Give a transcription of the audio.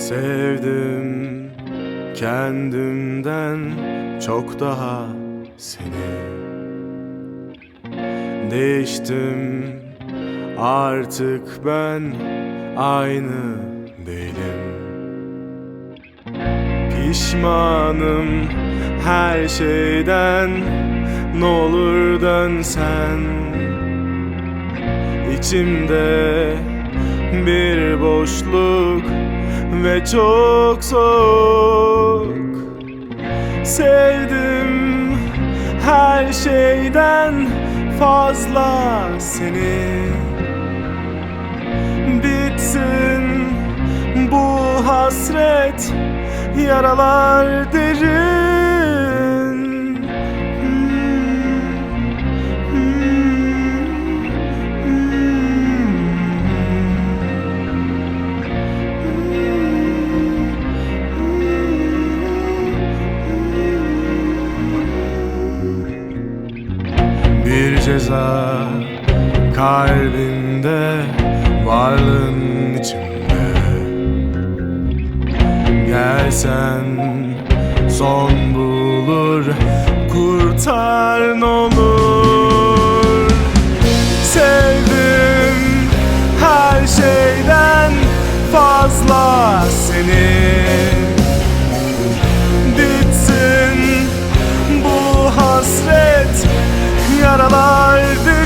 Sevdim kendimden çok daha seni. Değiştim artık ben aynı değilim. Pişmanım her şeyden ne olur dönsen İçimde bir boşluk ve çok soğuk. Sevdim her şeyden fazla seni. Bitsin bu hasret yaralar derin ceza kalbimde varlığın içimde. Gelsen son bulur kurtar ne olur yaralar